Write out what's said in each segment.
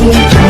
अंबाजोगाई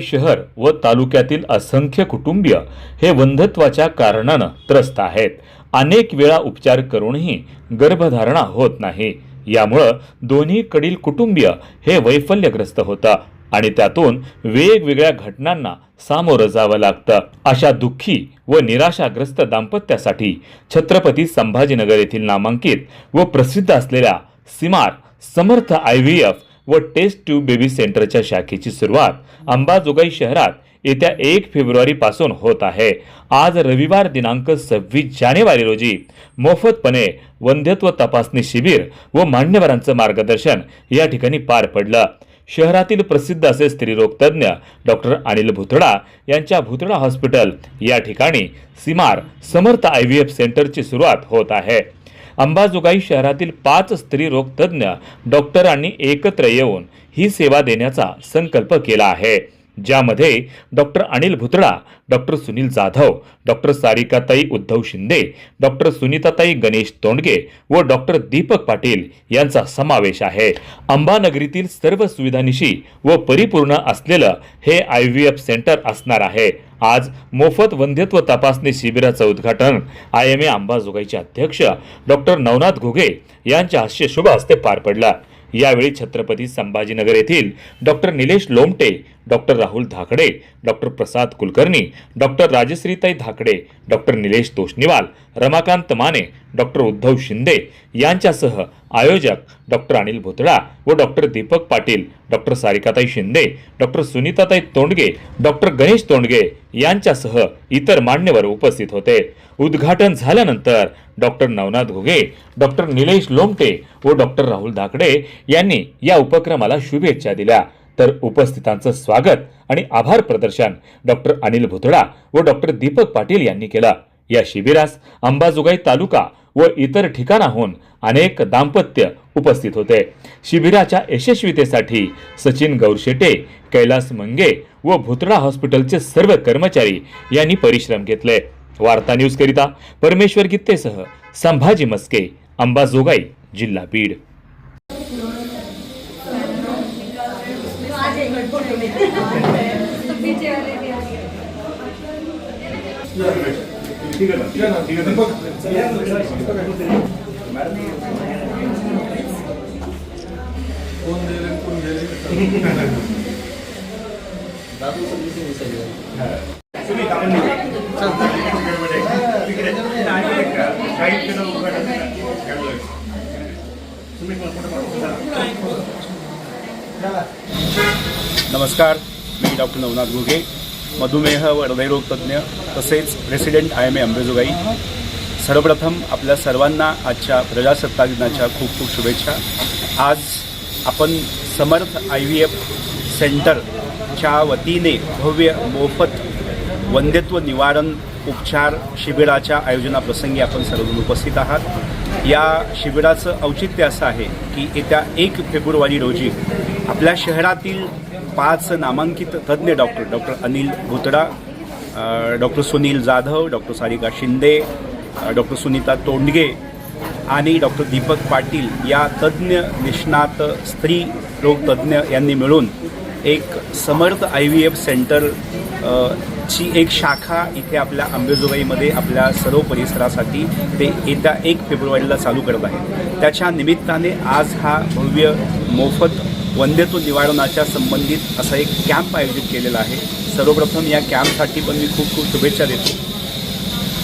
शहर व तालुक्यातील असंख्य कुटुंबीय हे वंधत्वाच्या कारणानं त्रस्त आहेत. अनेक वेळा उपचार करूनही गर्भधारणा होत नाही. यामुळं दोन्हीकडील कुटुंबीय हे वैफल्यग्रस्त होतं. आणि त्यातून वेगवेगळ्या घटनांना सामोरं जावं लागतं. अशा दुःखी व निराशाग्रस्त दाम्पत्यासाठी छत्रपती संभाजीनगर येथील नामांकित व प्रसिद्ध असलेल्या Simar Samarth I V F व टेस्ट ट्यूब बेबी सेंटरच्या शाखेची सुरुवात अंबाजोगाई शहरात येत्या एक फेब्रुवारी पासून होत आहे. आज रविवार दिनांक सव्वीस जानेवारी रोजी मोफतपणे वंध्यत्व तपासणी शिबिर व मान्यवरांचं मार्गदर्शन या ठिकाणी पार पडलं. शहरातील प्रसिद्ध असे स्त्रीरोग तज्ज्ञ डॉक्टर अनिल भुतडा यांच्या भुतडा हॉस्पिटल या ठिकाणी Simar Samarth I V F सेंटरची सुरुवात होत आहे. अंबाजोगाई शहरातील पाच स्त्रीरोग तज्ज्ञ डॉक्टरांनी एकत्र येऊन ही सेवा देण्याचा संकल्प केला आहे. ज्यामध्ये doctor Anil Bhutada doctor Sunil Jadhav doctor Sarikatai Uddhav Shinde doctor Sunitatai Ganesh Tondge व डॉक्टर दीपक पाटील यांचा समावेश आहे. अंबानगरीतील सर्व सुविधांशी व परिपूर्ण असलेलं हे आय व्ही एफ सेंटर असणार आहे. आज मोफत वंध्यत्व तपासणी शिबिराचं उद्घाटन आय एम ए अंबाजोगाईचे अध्यक्ष डॉक्टर नवनाथ घुगे यांच्या हस्ते शुभ हस्ते पार पडला. यावेळी छत्रपती संभाजीनगर येथील doctor Nilesh Lomte doctor Rahul Dhakade doctor Prasad Kulkarni doctor Rajashreetai Dhakade doctor Nilesh Toshniwal Ramakant Mane doctor Uddhav Shinde यांच्यासह आयोजक डॉक्टर अनिल भुतळा व doctor Deepak Patil doctor Sarikatai Shinde doctor Sunitatai Tondge doctor Ganesh Tondge यांच्यासह इतर मान्यवर उपस्थित होते. उद्घाटन झाल्यानंतर डॉक्टर नवनाथ घुगे डॉक्टर निलेश लोमटे व डॉक्टर राहुल धाकडे यांनी या उपक्रमाला शुभेच्छा दिल्या. तर उपस्थितांचं स्वागत आणि आभार प्रदर्शन डॉक्टर अनिल भुतडा व डॉक्टर दीपक पाटील यांनी केलं. या शिबिरास अंबाजोगाई तालुका व इतर ठिकाणाहून अनेक दाम्पत्य उपस्थित होते. शिबिराच्या यशस्वीतेसाठी सचिन गौरशेटे कैलास मंगे व भुतडा हॉस्पिटलचे सर्व कर्मचारी यांनी परिश्रम घेतले. वार्ता न्यूज करिता परमेश्वर गित्तेसह संभाजी मस्के अंबाजोगाई जिल्हा बीड. ठीक है ना ठीक है ना ठीक है ना कोण दे रे कोण दे रे दादू सगळी विचार तुम्ही काम नाही तुम्ही नमस्कार मी डॉक्टर नवनाथ घुगे मधुमेह व हृदयरोग तज्ज्ञ तसेच president I M A Ambejogai सर्वप्रथम आपल्या सर्वांना आजच्या प्रजासत्ताक दिनाच्या खूप खूप शुभेच्छा. आज आपण समर्थ आय व्ही एफ सेंटरच्या वतीने भव्य मोफत वंध्यत्व निवारण उपचार शिबिराच्या आयोजनाप्रसंगी आपण सर्वजण उपस्थित आहात. या शिबिराचं औचित्य असं आहे की येत्या एक फेब्रुवारी रोजी आपल्या शहरातील पाच नामांकित तज्ज्ञ doctor doctor Anil Bhutada doctor Sunil Jadhav doctor Sarika Shinde doctor Sunita Tondge आणि डॉक्टर दीपक पाटील या तज्ज्ञ निष्णात स्त्री रोग तज्ज्ञ यांनी मिळून एक Samarth I V F centre ची एक शाखा इथे आपल्या अंबेजोगाईमध्ये आपल्या सर्व परिसरासाठी ते येत्या एक फेब्रुवारीला चालू करत आहे. त्याच्या निमित्ताने आज हा भव्य मोफत वंदेतून निवारणाच्या संबंधित असा एक कॅम्प आयोजित केलेला आहे. सर्वप्रथम या कॅम्पसाठी पण मी खूप खूप शुभेच्छा देतो.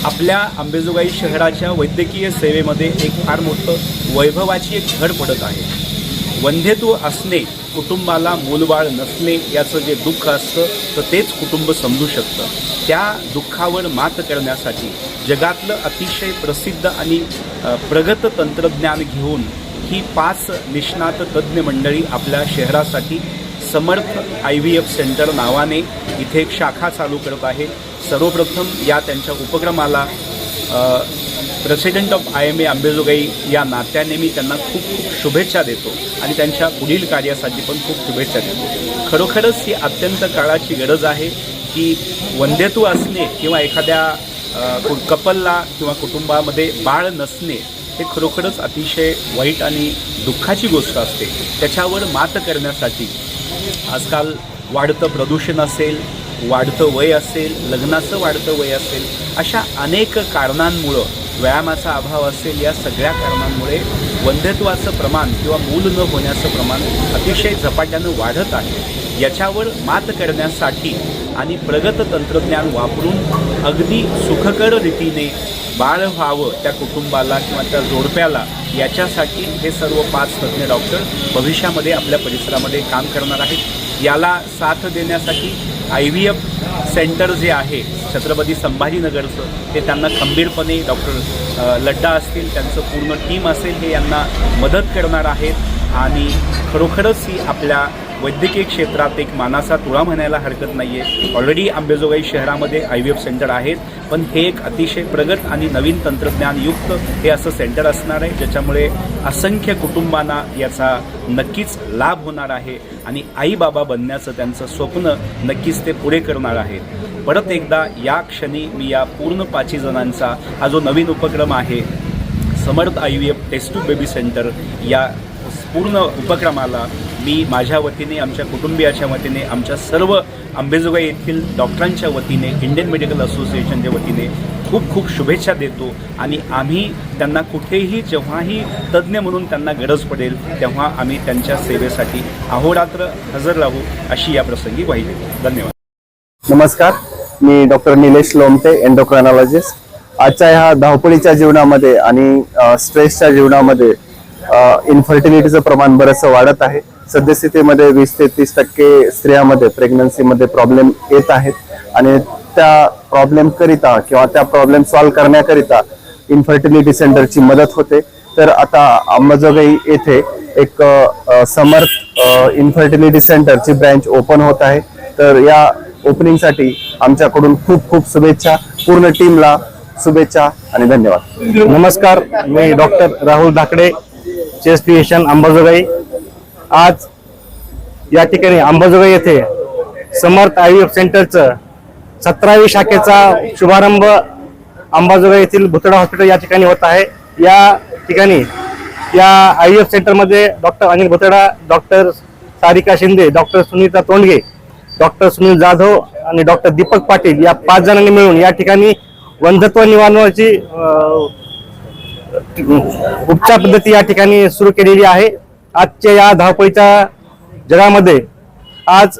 आपल्या अंबेजोगाई शहराच्या वैद्यकीय सेवेमध्ये एक फार मोठं वैभवाची एक झड पडत आहे. वंध्यत्व असणे कुटुंबाला मूलबाळ नसणे याचं जे दुःख असतं तर तेच कुटुंब समजू शकतं. त्या दुःखावर मात करण्यासाठी जगातलं अतिशय प्रसिद्ध आणि प्रगत तंत्रज्ञान घेऊन ही पाच निष्णात तज्ज्ञ मंडळी आपल्या शहरासाठी Samarth I V F centre नावाने इथे एक शाखा चालू करत आहे. सर्वप्रथम या त्यांच्या उपक्रमाला president of I M A Ambejogai या नात्याने मी त्यांना खूप खूप शुभेच्छा देतो आणि त्यांच्या पुढील कार्यासाठी पण खूप शुभेच्छा देतो. खरोखरच ही अत्यंत काळाची गरज आहे की वंध्यत्व असणे किंवा एखाद्या कपलला किंवा कुटुंबामध्ये बाळ नसणे हे खरोखरच अतिशय वाईट आणि दुःखाची गोष्ट असते. त्याच्यावर मात करण्यासाठी आजकाल वाढतं प्रदूषण असेल वाढतं वय असेल लग्नाचं वाढतं वय असेल अशा अनेक कारणांमुळं व्यायामाचा अभाव असेल या सगळ्या कारणांमुळे वंध्यत्वाचं प्रमाण किंवा मूल न होण्याचं प्रमाण अतिशय झपाट्यानं वाढत आहे. याच्यावर मात करण्यासाठी आणि प्रगत तंत्रज्ञान वापरून अगदी सुखकर रीतीने बाळ व्हावं त्या कुटुंबाला किंवा त्या जोडप्याला याच्यासाठी हे सर्व पाच तज्ज्ञ डॉक्टर भविष्यामध्ये आपल्या परिसरामध्ये काम करणार आहेत. याला साथ देण्यासाठी आय व्ही एफ सेंटर जे आहे छत्रपती संभाजीनगरचं ते त्यांना खंबीरपणे डॉक्टर लड्डा असतील त्यांचं पूर्ण टीम असेल हे यांना मदत करणार आहेत. आणि खरोखरच ही आपल्या वैद्यकीय क्षेत्रात एक मानाचा तुळा म्हणायला हरकत नाही आहे ऑलरेडी आंबेजोगाई शहरामध्ये आय व्ही एफ सेंटर आहेत. पण हे एक अतिशय प्रगत आणि नवीन तंत्रज्ञानयुक्त हे असं सेंटर असणार आहे ज्याच्यामुळे असंख्य कुटुंबांना याचा नक्कीच लाभ होणार आहे आणि आई बाबा बनण्याचं त्यांचं स्वप्न नक्कीच ते पुढे करणार आहेत. परत एकदा या क्षणी मी या पूर्ण पाचही जणांचा हा जो नवीन उपक्रम आहे Samarth I V F test tube baby centre या पूर्ण उपक्रमाला मी माझ्या वतीने आमच्या कुटुंबियाच्या वतीने आमच्या सर्व अंबेजोगाई येथील डॉक्टरांच्या वतीने इंडियन मेडिकल असोसिएशनच्या वतीने खूप खूप शुभेच्छा देतो. आणि आम्ही त्यांना कुठेही जेव्हाही तज्ज्ञ म्हणून त्यांना गरज पडेल तेव्हा आम्ही त्यांच्या सेवेसाठी अहोरात्र हजर राहू अशी या प्रसंगी ग्वाही देतो. धन्यवाद. नमस्कार. मी डॉक्टर निलेश लोमटे एन्डोक्रॉनॉलॉजिस्ट आजच्या ह्या धावपळीच्या जीवनामध्ये आणि स्ट्रेसच्या जीवनामध्ये इन्फर्टिलिटीचं प्रमाण बरंचसं वाढत आहे. सद्यस्थितीमध्ये वीस ते तीस टक्के स्त्रियामध्ये प्रेग्नन्सीमध्ये प्रॉब्लेम येत आहेत. आणि त्या प्रॉब्लेमकरिता किंवा त्या प्रॉब्लेम सॉल्व्ह करण्याकरिता इन्फर्टिलिटी सेंटरची मदत होते. तर आता अंबाजोगाई येथे एक समर्थ इन्फर्टिलिटी सेंटरची ब्रँच ओपन होत आहे. तर या ओपनिंगसाठी आमच्याकडून खूप खूप शुभेच्छा. पूर्ण टीमला शुभेच्छा आणि धन्यवाद. नमस्कार मी doctor Rahul Dhakade chest division Ambajogai. आज या ठिकाणी अंबाजोगाई येथे समर्थ आय एफ सेंटरचं सतरावी शाखेचा शुभारंभ अंबाजोगाई येथील भुतडा हॉस्पिटल या ठिकाणी होत आहे. या ठिकाणी या आय एफ सेंटरमध्ये doctor Anil Bhutada doctor Sarika Shinde doctor Sunita Tondge doctor Sunil Jadhav आणि डॉक्टर दीपक पाटील या पाच जणांनी मिळून या ठिकाणी वंधत्व निवारणाची उपचार पद्धती या ठिकाणी सुरू केलेली आहे. आजच्या या धावपळीच्या जगामध्ये आज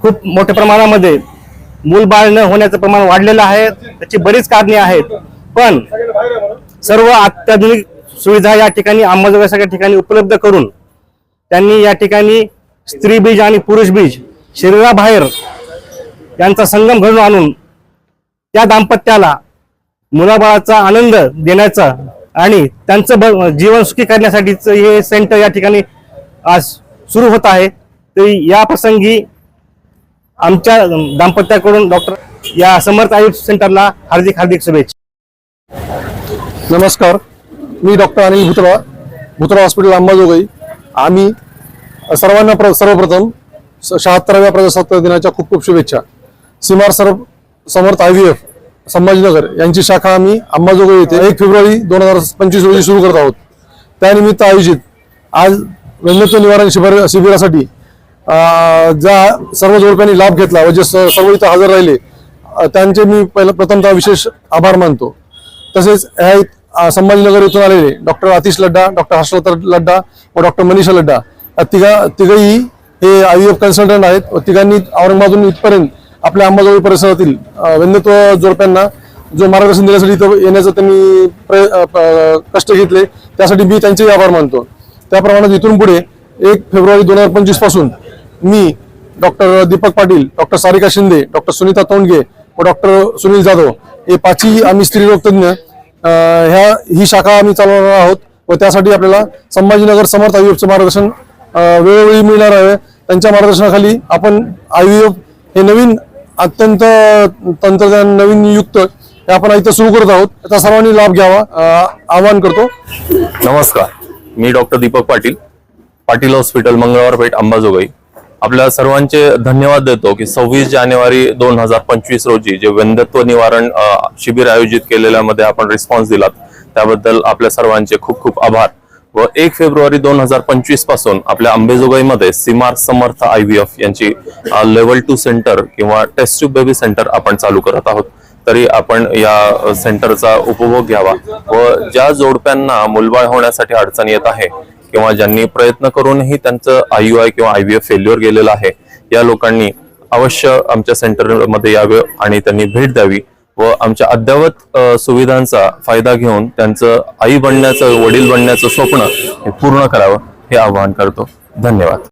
खूप मोठ्या प्रमाणामध्ये मूलबाळ न होण्याचं प्रमाण वाढलेलं आहे. त्याची बरीच कारणे आहेत. पण सर्व अत्याधुनिक सुविधा या ठिकाणी अंमलबजावणीच्या ठिकाणी उपलब्ध करून त्यांनी या ठिकाणी स्त्री बीज आणि पुरुष बीज शरीराबाहेर यांचा संगम घडून आणून त्या दाम्पत्याला मुलाबाळाचा आनंद देण्याचा आणि त्यांचं ब- जीवन सुखी करण्यासाठीच हे सेंटर या ठिकाणी आज सुरू होत आहे. तरी या प्रसंगी आमच्या दाम्पत्याकडून डॉक्टर या समर्थ आयुष सेंटरला हार्दिक हार्दिक शुभेच्छा. नमस्कार. मी डॉक्टर अनिल भुतरा भुतरा हॉस्पिटल अंबाजोगाई. आम्ही सर्वांना प्र सर्वप्रथम शहात्तराव्या प्रजासत्ताक दिनाच्या खूप खूप शुभेच्छा. सीमार सर्व Samarth I V F Sambhajinagar यांची शाखा आम्ही अंबाजोगाई येथे एक फेब्रुवारी दोन हजार पंचवीस रोजी सुरू करत आहोत. त्यानिमित्त आयोजित आज वन्यत्व निवारण शिबिर शिबिरासाठी ज्या सर्व जोडप्यांनी लाभ घेतला व जे सर्व इथं हजर राहिले त्यांचे मी पहिलं प्रथमतः विशेष आभार मानतो. तसेच ह्या संभाजीनगर येथून आलेले डॉक्टर आतिश लड्डा डॉक्टर हर्षवर्धन लड्डा व डॉक्टर मनीषा लड्डा या तिघा तिघही हे आय एफ कन्सल्टंट आहेत व तिघांनी औरंगाबादून इथपर्यंत आपल्या अंबाजोगाई परिसरातील अ, वन्यत्व जोडप्यांना जो मार्गदर्शन देण्यासाठी इथं येण्याचं त्यांनी प- कष्ट घेतले त्यासाठी मी त्यांचेही आभार मानतो. त्याप्रमाणे इथून पुढे एक फेब्रुवारी दोन हजार पंचवीसपासून मी doctor Deepak Patil doctor Sarika Shinde doctor Sunita Tondge व डॉक्टर सुनील जाधव हे पाचही आम्ही स्त्री रोगतज्ञ ह्या ही शाखा आम्ही चालवणार आहोत व त्यासाठी आपल्याला संभाजीनगर समर्थ आयुक्तचं मार्गदर्शन वेळोवेळी मिळणार आहे. त्यांच्या मार्गदर्शनाखाली आपण आयुएफ हे नवीन अत्यंत तंत्रज्ञान नवीन युक्त हे आपण इथं सुरू करत आहोत. त्याचा सर्वांनी लाभ घ्यावा. आवाहन करतो. नमस्कार. मी डॉक्टर दीपक पाटील. पाटील हॉस्पिटल मंगळवार पेठ अंबाजोगाई. आपल्या सर्वांचे धन्यवाद देतो की सव्वीस जानेवारी दोन हजार पंचवीस रोजी जे वंध्यत्व निवारण शिबिर आयोजित केलेल्यामध्ये आपण रिस्पॉन्स दिलात. त्याबद्दल आपल्या सर्वांचे खूप खूप आभार. व एक फेब्रुवारी दोन हजार पंचवीसपासून आपल्या अंबेजोगाईमध्ये सीमार समर्थ आय व्ही एफ यांची लेवल टू सेंटर किंवा टेस्ट ट्यूब बेबी सेंटर आपण चालू करत आहोत. तरी आपण या सेंटरचा उपभोग घ्यावा व ज्या जोडप्यांना मुलबाळ होण्यासाठी अडचण येत आहे किंवा ज्यांनी प्रयत्न करूनही त्यांचं आय यू आय किंवा आय व्ही एफ फेल्युअर गेलेलं आहे या लोकांनी अवश्य आमच्या सेंटरमध्ये यावे आणि त्यांनी भेट द्यावी. व आमच्या अद्ययावत सुविधांचा फायदा घेऊन त्यांचं आई बनण्याचं वडील बनण्याचं स्वप्न हे पूर्ण करावं हे आवाहन करतो. धन्यवाद.